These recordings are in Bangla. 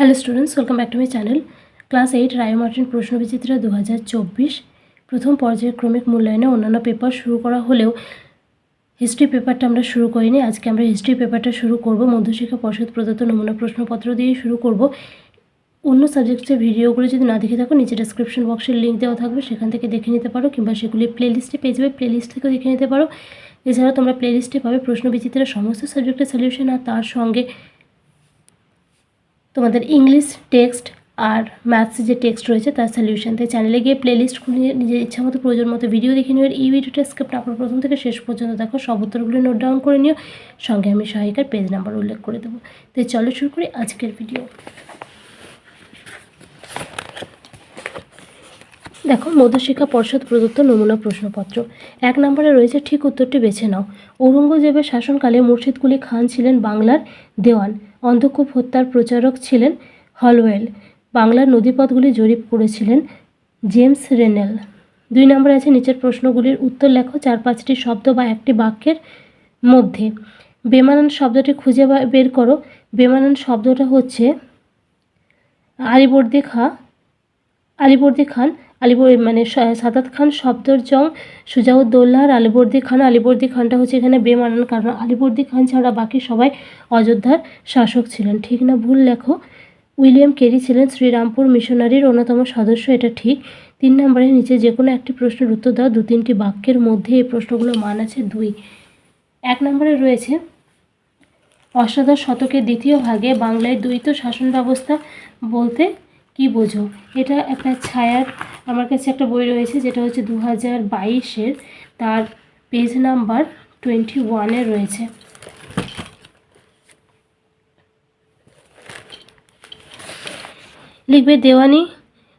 Hello students welcome back to my channel class eight Ray Martin প্রশ্নবিচিত্রা দু হাজার চব্বিশ। প্রথম পর্যায়ক্রমিক মূল্যায়নে অন্যান্য পেপার শুরু করা হলেও হিস্ট্রি পেপারটা আমরা শুরু করিনি। আজকে আমরা হিস্ট্রি পেপারটা শুরু করব। মধ্যশিক্ষা পর্ষদ প্রদত্ত নমুনা প্রশ্নপত্র দিয়ে শুরু করব। অন্য সাবজেক্টের ভিডিওগুলো যদি না দেখে থাকো, নিচে ডেসক্রিপশন বক্সের লিঙ্ক দেওয়া থাকবে। সেখান থেকে দেখে নিতে পারো কিংবা সেগুলি প্লেলিস্টে পেয়ে যাবে। প্লেলিস্ট থেকেও দেখে নিতে পারো। এছাড়া তোমরা প্লেলিস্টে পাবে প্রশ্নবিচিত্রের সমস্ত সাবজেক্টের সলিউশন আর তার সঙ্গে তোমাদের ইংলিশ টেক্সট আর ম্যাথস যে টেক্সট রয়েছে তার সলিউশন তাই চ্যানেলে গিয়ে প্লেলিস্ট খুলে নিজের ইচ্ছা মতো প্রয়োজন মতো ভিডিও দেখে নিও। এই ভিডিওটা স্ক্রিপ্ট আপনার প্রথম থেকে শেষ পর্যন্ত দেখো। সব উত্তরগুলো নোট ডাউন করে নিও। সঙ্গে আমি সহায়িকার পেজ নাম্বার উল্লেখ করে দেবো। তাই চলো শুরু করি আজকের ভিডিও দেখো মধ্যশিক্ষা পর্ষদ প্রদত্ত নমুনা প্রশ্নপত্র। এক নম্বরে রয়েছে, ঠিক উত্তরটি বেছে নাও। ঔরঙ্গজেবের শাসনকালে মুর্শিদ কুলি খান ছিলেন বাংলার দেওয়ান। অন্ধকূপ হত্যার প্রচারক ছিলেন হলওয়েল। বাংলার নদীপথগুলি জরিপ করেছিলেন জেমস রেনেল। দুই নম্বরে আছে, নিচের প্রশ্নগুলির উত্তর লেখো, চার পাঁচটি শব্দ বা একটি বাক্যের মধ্যে। বেমানান শব্দটি খুঁজে বের করো। বেমানান শব্দটা হচ্ছে আলিবর্দি খা আলিবর্দি খান আলিবর মানে সাদাত খান, শব্দর জং সুজাউদ্দৌল্লা আর আলিবর্দি খান। আলিবর্দি খানটা হচ্ছে এখানে বেমানান কারণ আলিবর্দি খান ছাড়া বাকি সবাই অযোধ্যার শাসক ছিলেন। ঠিক না ভুল লেখো? উইলিয়াম কেরি ছিলেন শ্রীরামপুর মিশনারির অন্যতম সদস্য, এটা ঠিক। তিন নম্বরের নিচে যে কোনো একটি প্রশ্নের উত্তর দাও, দু তিনটি বাক্যের মধ্যে এই প্রশ্নগুলো মান আছে দুই। এক নম্বরে রয়েছে, অষ্টাদশ শতকের দ্বিতীয় ভাগে বাংলায় দ্বৈত শাসন ব্যবস্থা বলতে কি বোঝো? এটা একটা ছায়ার, আমার কাছে একটা বই রয়েছে, যেটা হচ্ছে দু হাজার বাইশের, তার পেজ নাম্বার টোয়েন্টি ওয়ানে রয়েছে। লিখবে, দেওয়ানি,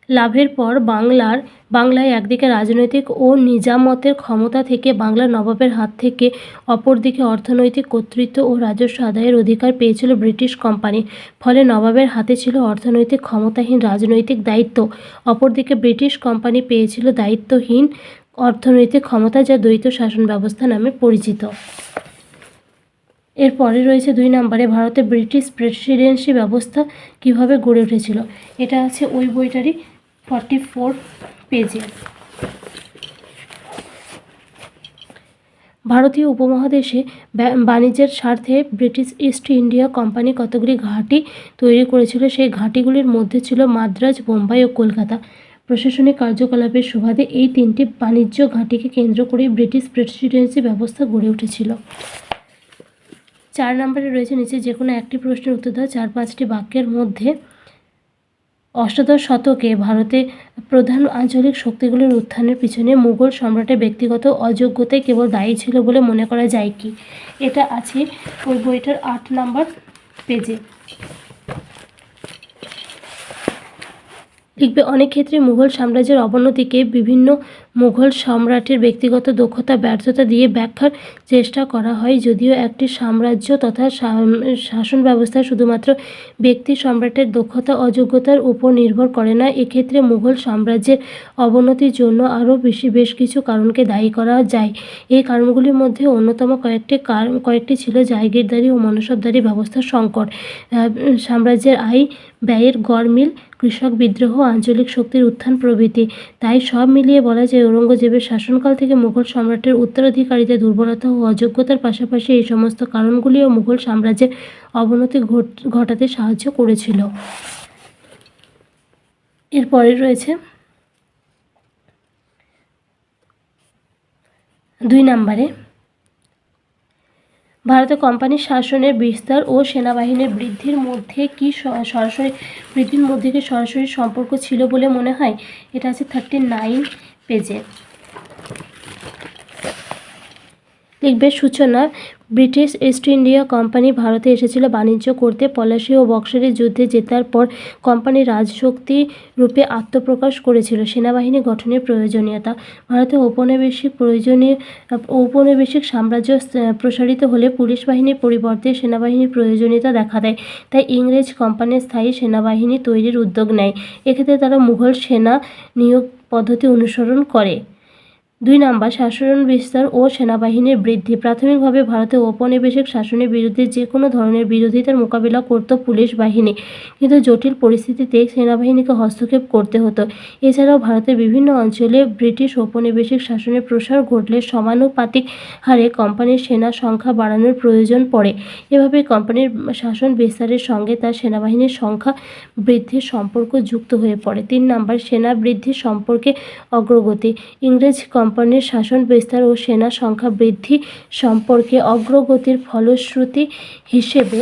লাভের পর বাংলার বাংলায় একদিকে রাজনৈতিক ও নিজামতের ক্ষমতা থেকে বাংলার নবাবের হাত থেকে অপরদিকে অর্থনৈতিক কর্তৃত্ব ও রাজস্ব আদায়ের অধিকার পেয়েছিল ব্রিটিশ কোম্পানি। ফলে নবাবের হাতে ছিল অর্থনৈতিক ক্ষমতাহীন রাজনৈতিক দায়িত্ব। অপরদিকে ব্রিটিশ কোম্পানি পেয়েছিল দায়িত্বহীন অর্থনৈতিক ক্ষমতা যা দ্বৈত শাসন ব্যবস্থা নামে পরিচিত। এরপরে রয়েছে দুই নম্বরে ভারতে ব্রিটিশ প্রেসিডেন্সি ব্যবস্থা কীভাবে গড়ে উঠেছিল? এটা আছে ওই বইটারই ফর্টি ফোর পেজে ভারতীয় উপমহাদেশে বাণিজ্যের স্বার্থে ব্রিটিশ ইস্ট ইন্ডিয়া কোম্পানি কতগুলি ঘাঁটি তৈরি করেছিল, সেই ঘাঁটিগুলির মধ্যে ছিল মাদ্রাজ, বোম্বাই ও কলকাতা। প্রশাসনিক কার্যকলাপের সুবাদে এই তিনটি বাণিজ্য ঘাঁটিকে কেন্দ্র করে ব্রিটিশ প্রেসিডেন্সি ব্যবস্থা গড়ে উঠেছিল। চার নম্বরে রয়েছে নিচে যে কোনো একটি প্রশ্নের উত্তর দাও চার পাঁচটি বাক্যের মধ্যে অষ্টাদশ শতকে ভারতে প্রধান আঞ্চলিক শক্তিগুলির উত্থানের পিছনে মুঘল সম্রাটের ব্যক্তিগত অযোগ্যতায় কেবল দায়ী ছিল বলে মনে করা যায় কি? এটা আছে ওই বইটার আট নাম্বার পেজে। লিখবে, অনেক ক্ষেত্রে মুঘল সাম্রাজ্যের অবনতিকে বিভিন্ন মুঘল সম্রাটের ব্যক্তিগত দক্ষতা, ব্যর্থতা দিয়ে ব্যাখ্যার চেষ্টা করা হয়, যদিও একটি সাম্রাজ্য তথা শাসন ব্যবস্থা শুধুমাত্র ব্যক্তি সম্রাটের দক্ষতা, অযোগ্যতার উপর নির্ভর করে না। এক্ষেত্রে মুঘল সাম্রাজ্যের অবনতির জন্য আরও বেশি, বেশ কিছু কারণকে দায়ী করা যায়। এই কারণগুলির মধ্যে অন্যতম কয়েকটি কারণ কয়েকটি ছিল জায়গিরদারি ও মনসবদারি ব্যবস্থার সংকট। সাম্রাজ্যের আয় ব্যয়ের গড়মিল কৃষক বিদ্রোহ আঞ্চলিক শক্তির উত্থান প্রভৃতি। তাই সব মিলিয়ে বলা যায় ঔরঙ্গজেবের শাসনকাল থেকে মুঘল সম্রাটের উত্তরাধিকারীদের দুর্বলতা ও অযোগ্যতার পাশাপাশি এই সমস্ত কারণগুলিও মুঘল সাম্রাজ্যের অবনতি ঘট- ঘটাতে সাহায্য করেছিল। এরপরে রয়েছে দুই নম্বরে ভারতে কোম্পানির শাসনের বিস্তার ও সেনাবাহিনীর বৃদ্ধির মধ্যে কি সরাসরি, বৃদ্ধির মধ্যে কি সরাসরি সম্পর্ক ছিল বলে মনে হয়? এটা আছে থার্টি নাইন পেজে লিখবে সূচনা, ব্রিটিশ ইস্ট ইন্ডিয়া কোম্পানি ভারতে এসেছিল বাণিজ্য করতে। পলাশী ও বক্সারের যুদ্ধে জেতার পর কোম্পানি রাজশক্তি রূপে আত্মপ্রকাশ করেছিল। সেনাবাহিনী গঠনের প্রয়োজনীয়তা। ভারতে ঔপনিবেশিক প্রয়োজনীয় ঔপনিবেশিক সাম্রাজ্য প্রসারিত হলে পুলিশ বাহিনীর পরিবর্তে সেনাবাহিনীর প্রয়োজনীয়তা দেখা দেয়। তাই ইংরেজ কোম্পানির স্থায়ী সেনাবাহিনী তৈরির উদ্যোগ নেয়। এক্ষেত্রে তারা মুঘল সেনা নিয়োগ পদ্ধতি অনুসরণ করে। দুই নাম্বার, শাসন, বিস্তার ও সেনাবাহিনীর বৃদ্ধি। প্রাথমিকভাবে ভারতে ঔপনিবেশিক শাসনের বিরুদ্ধে যে কোনো ধরনের বিরোধিতার মোকাবিলা করত পুলিশ বাহিনী। কিন্তু জটিল পরিস্থিতিতে সেনাবাহিনীকে হস্তক্ষেপ করতে হতো। এছাড়াও ভারতের বিভিন্ন অঞ্চলে ব্রিটিশ ঔপনিবেশিক শাসনের প্রসার ঘটলে সমানুপাতিক হারে কোম্পানির সেনা সংখ্যা বাড়ানোর প্রয়োজন পড়ে। এভাবে কোম্পানির শাসন বিস্তারের সঙ্গে তার সেনাবাহিনীর সংখ্যা বৃদ্ধির সম্পর্ক যুক্ত হয়ে পড়ে। তিন নাম্বার, সেনা বৃদ্ধি সম্পর্কে অগ্রগতি। ইংরেজ কোম্পানির শাসন বিস্তার ও সেনা সংখ্যা বৃদ্ধি সম্পর্কে অগ্রগতির ফলশ্রুতি হিসেবে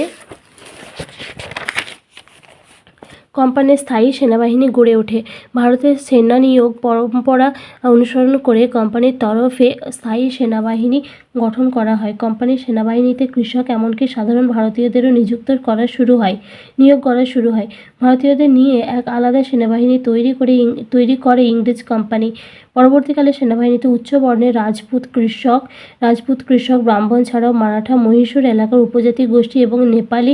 কোম্পানির স্থায়ী সেনাবাহিনী গড়ে ওঠে। ভারতের সেনা নিয়োগ পরম্পরা অনুসরণ করে কোম্পানির তরফে স্থায়ী সেনাবাহিনী গঠন করা হয়। কোম্পানির সেনাবাহিনীতে কৃষক এমনকি সাধারণ ভারতীয়দেরও নিযুক্ত করা শুরু হয়, নিয়োগ করা শুরু হয়। ভারতীয়দের নিয়ে এক আলাদা সেনাবাহিনী তৈরি করে তৈরি করে ইংরেজ কোম্পানি। পরবর্তীকালে সেনাবাহিনীতে উচ্চ বর্ণের রাজপুত কৃষক রাজপুত কৃষক ব্রাহ্মণ ছাড়াও মারাঠা, মহীশূর এলাকার উপজাতি গোষ্ঠী এবং নেপালি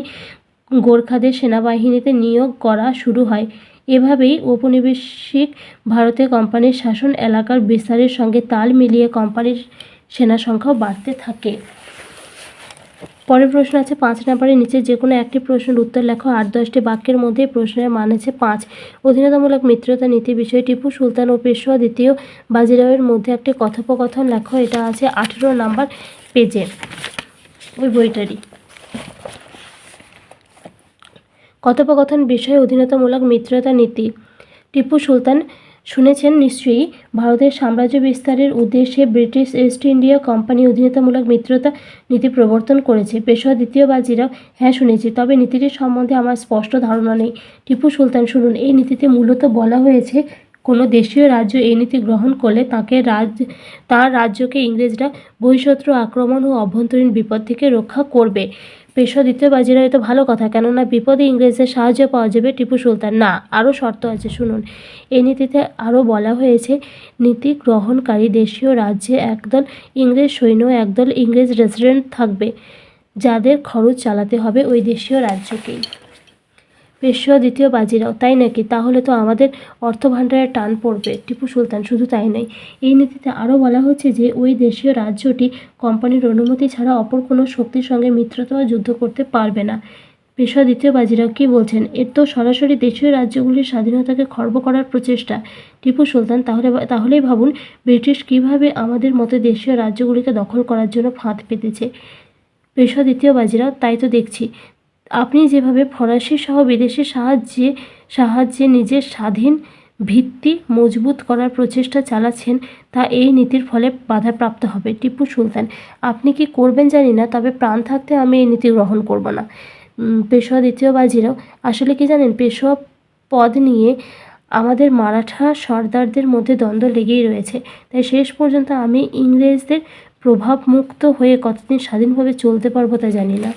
গোর্খাদের সেনাবাহিনীতে নিয়োগ করা শুরু হয়। এভাবেই ঔপনিবেশিক ভারতে কোম্পানির শাসন এলাকার বিস্তারের সঙ্গে তাল মিলিয়ে কোম্পানির সেনা সংখ্যাও বাড়তে থাকে। পরের প্রশ্ন আছে, পাঁচ নম্বরের নিচে যে কোনো একটি প্রশ্নের উত্তর লেখো। আট দশটি বাক্যের মধ্যে প্রশ্নের মান আছে পাঁচ। অধীনতামূলক মিত্রতা নীতি বিষয়ে টিপু, সুলতান ও পেশোয়া দ্বিতীয় বাজিরাওয়ের মধ্যে একটি কথোপকথন লেখো। এটা আছে আঠেরো নাম্বার পেজে, ওই বইটারই। কথোপকথন বিষয়ে অধীনতামূলক মিত্রতা নীতি। টিপু সুলতান শুনেছেন নিশ্চয়ই, ভারতের সাম্রাজ্য বিস্তারের উদ্দেশ্যে ব্রিটিশ ইস্ট ইন্ডিয়া কোম্পানি অধীনতামূলক মিত্রতা নীতি প্রবর্তন করেছে। পেশোয়া দ্বিতীয় বাজিরাও হ্যাঁ শুনেছি, তবে নীতিটির সম্বন্ধে আমার স্পষ্ট ধারণা নেই। টিপু সুলতান শুনুন, এই নীতিতে মূলত বলা হয়েছে, কোনো দেশীয় রাজ্য এই নীতি গ্রহণ করলে তাকে রাজ, তার রাজ্যকে ইংরেজরা বহিঃশত্রু আক্রমণ ও অভ্যন্তরীণ বিপদ থেকে রক্ষা করবে। পেশোয়া দ্বিতীয় বাজিরা তো ভালো কথা। কেননা বিপদে ইংরেজদের সাহায্য পাওয়া যাবে টিপু সুলতান। না, আরও শর্ত আছে, শুনুন। এই নীতিতে আরও বলা হয়েছে, নীতি গ্রহণকারী দেশীয় রাজ্যে একদল ইংরেজ সৈন্য, একদল ইংরেজ রেসিডেন্ট থাকবে, যাদের খরচ চালাতে হবে ওই দেশীয় রাজ্যকেই। পেশোয়া দ্বিতীয় বাজিরাও, তাই নাকি? তাহলে তো আমাদের অর্থভাণ্ডারে টান পড়বে। টিপু সুলতান, শুধু তাই নয়, এই নীতিতে আরও বলা হচ্ছে যে, ওই দেশীয় রাজ্যটি কোম্পানির অনুমতি ছাড়া অপর কোনো শক্তির সঙ্গে মিত্রতা যুদ্ধ করতে পারবে না। পেশোয়া দ্বিতীয় বাজিরাও কী বলছেন? এর তো সরাসরি দেশীয় রাজ্যগুলির স্বাধীনতাকে খর্ব করার প্রচেষ্টা। টিপু সুলতান, তাহলে তাহলেই ভাবুন, ব্রিটিশ কীভাবে আমাদের মতো দেশীয় রাজ্যগুলিকে দখল করার জন্য ফাঁদ পেতেছে। পেশোয়া দ্বিতীয় বাজিরাও, তাই তো দেখছি। আপনি যেভাবে ফরাসি সহ বিদেশি সাহায্যে সাহায্যে নিজের স্বাধীন ভিত্তি মজবুত করার প্রচেষ্টা চালাচ্ছেন, তা এই নীতির ফলে বাধাপ্রাপ্ত হবে। টিপু সুলতান, আপনি কি করবেন জানি না, তবে প্রাণ থাকতে আমি এই নীতি গ্রহণ করব না। পেশোয়া দ্বিতীয় বাজিরাও, আসলে কি জানেন, পেশোয়া পদ নিয়ে আমাদের মারাঠা সর্দারদের মধ্যে দ্বন্দ্ব লেগেই রয়েছে। তাই শেষ পর্যন্ত আমি ইংরেজদের প্রভাবমুক্ত হয়ে কতদিন স্বাধীনভাবে চলতে পারব তা জানি না।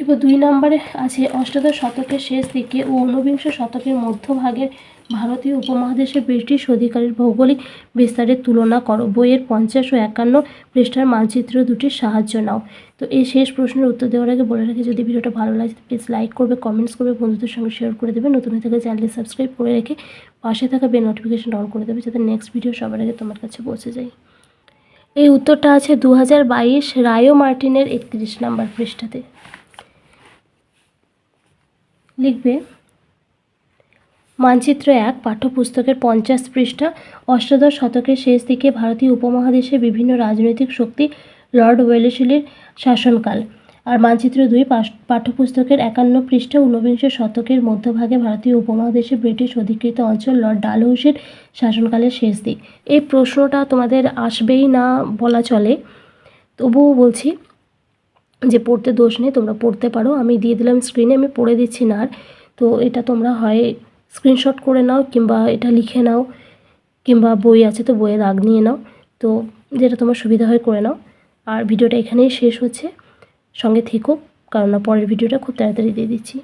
এবার দুই নম্বরে আছে অষ্টাদশ শতকের শেষ দিকে ও ঊনবিংশ শতকের মধ্যভাগের ভারতীয় উপমহাদেশে ব্রিটিশ অধিকারের ভৌগোলিক বিস্তারের তুলনা করো। বইয়ের পঞ্চাশ ও একান্ন পৃষ্ঠার মানচিত্র দুটির সাহায্য নাও। তো এই শেষ প্রশ্নের উত্তর দেওয়ার আগে বলে রাখি, যদি ভিডিওটা ভালো লাগে প্লিজ লাইক করবে কমেন্টস করবে, বন্ধুদের সঙ্গে শেয়ার করে দেবে। নতুন হয়ে থাকলে চ্যানেলটি সাবস্ক্রাইব করে রেখে পাশে থাকা বেল নোটিফিকেশন অন করে দেবে, যাতে নেক্সট ভিডিও সবার আগে তোমার কাছে পৌঁছে যায়। এই উত্তরটা আছে দু হাজার বাইশ রায়ো মার্টিনের একত্রিশ নাম্বার পৃষ্ঠাতে। লিখবে, মানচিত্র এক, পাঠ্যপুস্তকের পঞ্চাশ পৃষ্ঠা, অষ্টাদশ শতকের শেষ দিকে ভারতীয় উপমহাদেশে বিভিন্ন রাজনৈতিক শক্তি লর্ড ওয়েলেসলির শাসনকাল। আর মানচিত্র দুই পাস- পাঠ্যপুস্তকের একান্ন পৃষ্ঠা, ঊনবিংশ শতকের মধ্যভাগে ভারতীয় উপমহাদেশে ব্রিটিশ অধিকৃত অঞ্চল লর্ড ডালহৌসির শাসনকালের শেষ দিক। এই প্রশ্নটা তোমাদের আসবেই না বলা চলে। তবুও বলছি যে পড়তে দোষ নেই, তোমরা পড়তে পারো। আমি দিয়ে দিলাম স্ক্রিনে আমি পড়ে দিচ্ছি না আর। তো এটা তোমরা হয় স্ক্রিনশট করে নাও কিংবা এটা লিখে নাও কিংবা বই আছে তো বইয়ে দাগ নিয়ে নাও। তো যেটা তোমার সুবিধা হয় করে নাও। আর ভিডিওটা এখানেই শেষ হচ্ছে। সঙ্গে থেকো কারণ না পরের ভিডিওটা খুব তাড়াতাড়ি দিয়ে দিচ্ছি।